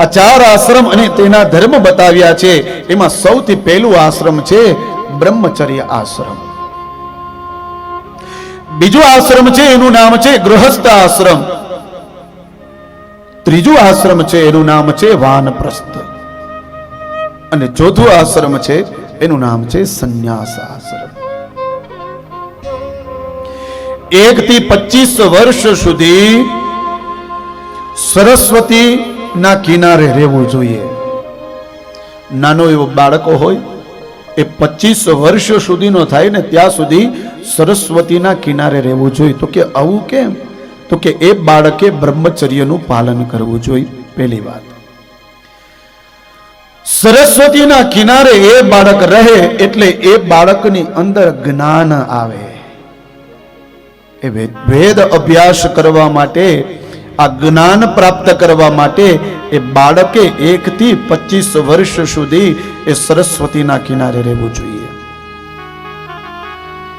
આ ચાર આશ્રમ અને તેના ધર્મ બતાવ્યા છે. એમાં સૌથી પહેલું આશ્રમ છે બ્રહ્મચર્ય આશ્રમ. બીજું આશ્રમ છે, એનું નામ છે ગૃહસ્થ આશ્રમ. ત્રીજું આશ્રમ છે, એનું નામ છે વાનપ્રસ્થ. અને ચોથું આશ્રમ છે, એનું નામ છે સંન્યાસ આશ્રમ. એક થી પચીસ વર્ષ સુધી સરસ્વતી ના કિનારે રહેવું જોઈએ. નાનો એવો બાળકો હોય, એ પચીસ વર્ષ સુધીનો થાય ને ત્યાં સુધી સરસ્વતીના કિનારે રહેવું જોઈએ. તો કે આવું કેમ? તો કે એ બાળકે બ્રહ્મચર્યનું પાલન કરવું જોઈએ. પહેલી વાત. સરસ્વતીના કિનારે એ બાળક રહે એટલે એ બાળકની અંદર જ્ઞાન આવે. એ વેદ અભ્યાસ કરવા માટે આ જ્ઞાન પ્રાપ્ત કરવા માટે એ બાળકે એક થી પચીસ વર્ષ સુધી એ સરસ્વતીના કિનારે રહેવું જોઈએ.